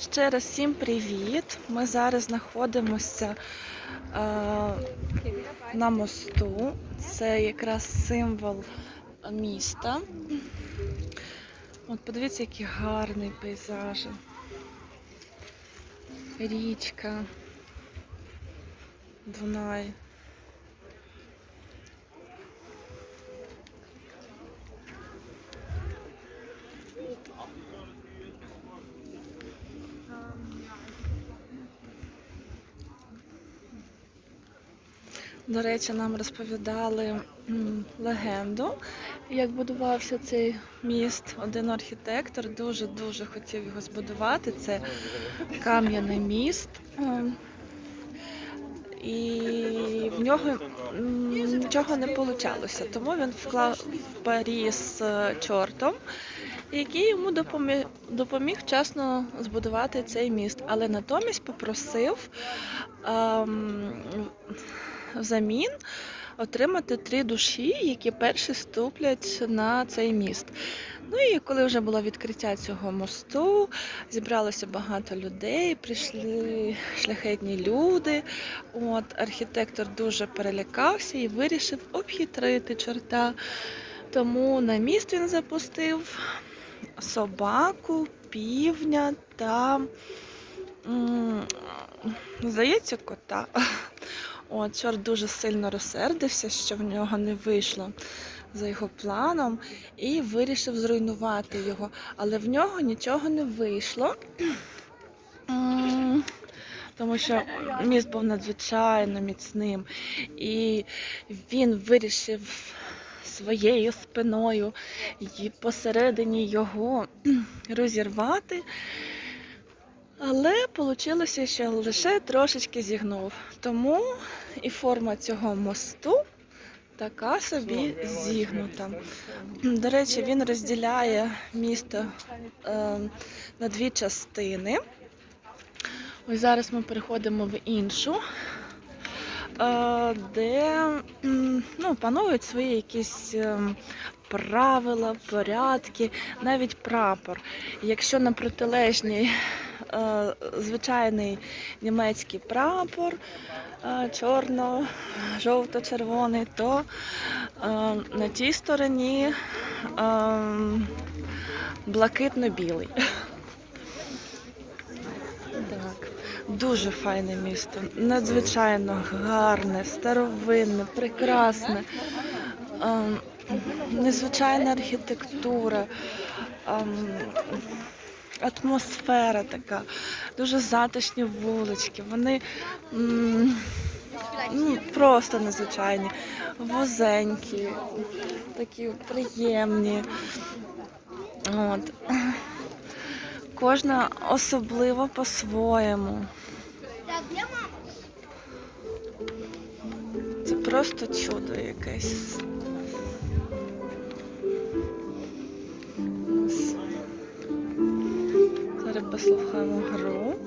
Ще раз всім привіт! Ми зараз знаходимося е, на мосту. Це якраз символ міста. От подивіться, який гарний пейзаж. Річка. Дунай. До речі, нам розповідали легенду, як будувався цей міст. Один архітектор дуже-дуже хотів його збудувати. Це кам'яний міст. Ем, І в нього нічого не вийшло. Тому він вклав в парі з е, чортом, який йому допоміг, допоміг вчасно збудувати цей міст. Але натомість попросив ем, взамін отримати три душі, які перші ступлять на цей міст. Ну і коли вже було відкриття цього мосту, зібралося багато людей, прийшли шляхетні люди. От архітектор дуже перелякався і вирішив обхитрити чорта. Тому на міст він запустив собаку, півня та, здається, кота. От, чорт дуже сильно розсердився, що в нього не вийшло за його планом, і вирішив зруйнувати його. Але в нього нічого не вийшло. Тому що міст був надзвичайно міцним. І він вирішив своєю спиною і посередині його розірвати. Але вийшло, що лише трошечки зігнув. Тому і форма цього мосту така собі зігнута. До речі, він розділяє місто е, на дві частини. Ось зараз ми переходимо в іншу, е, де ну, панують свої якісь ем, правила, порядки, навіть прапор. Якщо на протилежній е, звичайний німецький прапор е, чорно-жовто-червоний, то е, на тій стороні е, блакитно-білий. Дуже файне місто, надзвичайно гарне, старовинне, прекрасне, ем, незвичайна архітектура, ем, атмосфера така, дуже затишні вулички. Вони ну, просто незвичайні, вузенькі, такі приємні. От. Кожна особливо по-своєму. Це просто чудо якесь. Послухаємо гру.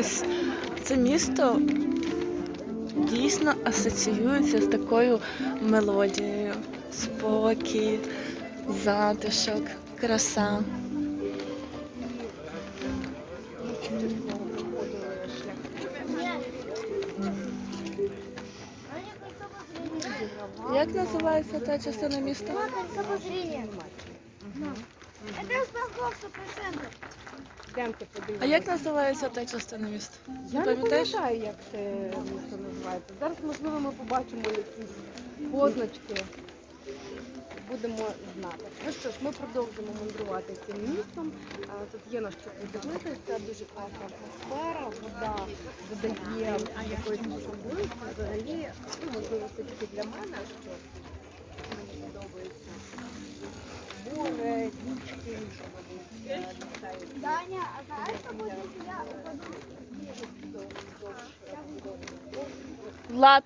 чомусь це місто дійсно асоціюється з такою мелодією. Спокій, затишок, краса. Як називається та частина міста? Мама, а як називається та частина міста? Я не пам'ятаю, як це місто називається. Зараз, можливо, ми побачимо якісь позначки. Будемо знати. Ну що ж, ми продовжимо мандрувати цим містом. Тут є на що подивитися, дуже класна атмосфера, вода додає якоїсь особливості. Взагалі, ну, можливо, це тільки для мене, що мені подобається. Море, річки, що вони літають. Даня, а знаешь, что будет, если я упаду? Влад.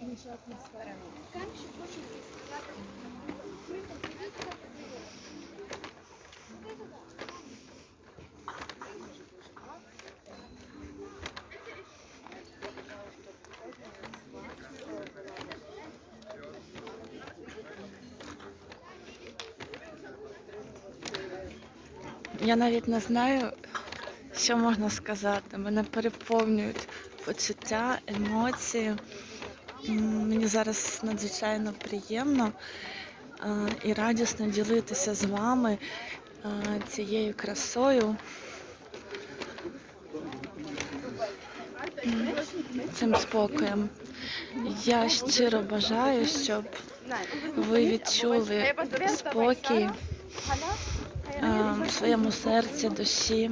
Інша атмосфера. Камішек очень близко. Я Я навіть не знаю, що можна сказати. Мене переповнюють почуття, емоції. Мені зараз надзвичайно приємно і радісно ділитися з вами цією красою. Цим спокоєм. Я щиро бажаю, щоб ви відчули спокій в своєму серці, душі.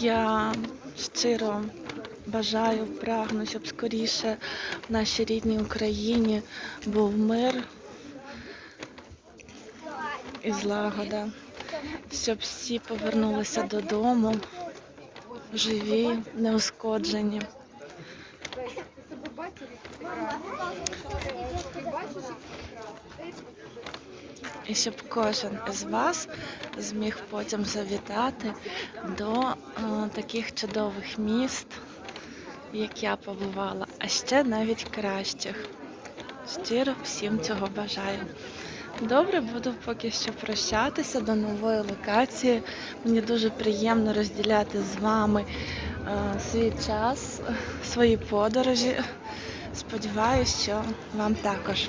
Я щиро бажаю, прагну, щоб скоріше в нашій рідній Україні був мир і злагода, щоб всі повернулися додому, живі, неушкоджені. Бачиш, І щоб кожен із вас зміг потім завітати до е, таких чудових міст, як я побувала, а ще навіть кращих. Щиро всім цього бажаю. Добре, буду поки що прощатися до нової локації. Мені дуже приємно розділяти з вами е, свій час, свої подорожі. Сподіваюсь, що вам також.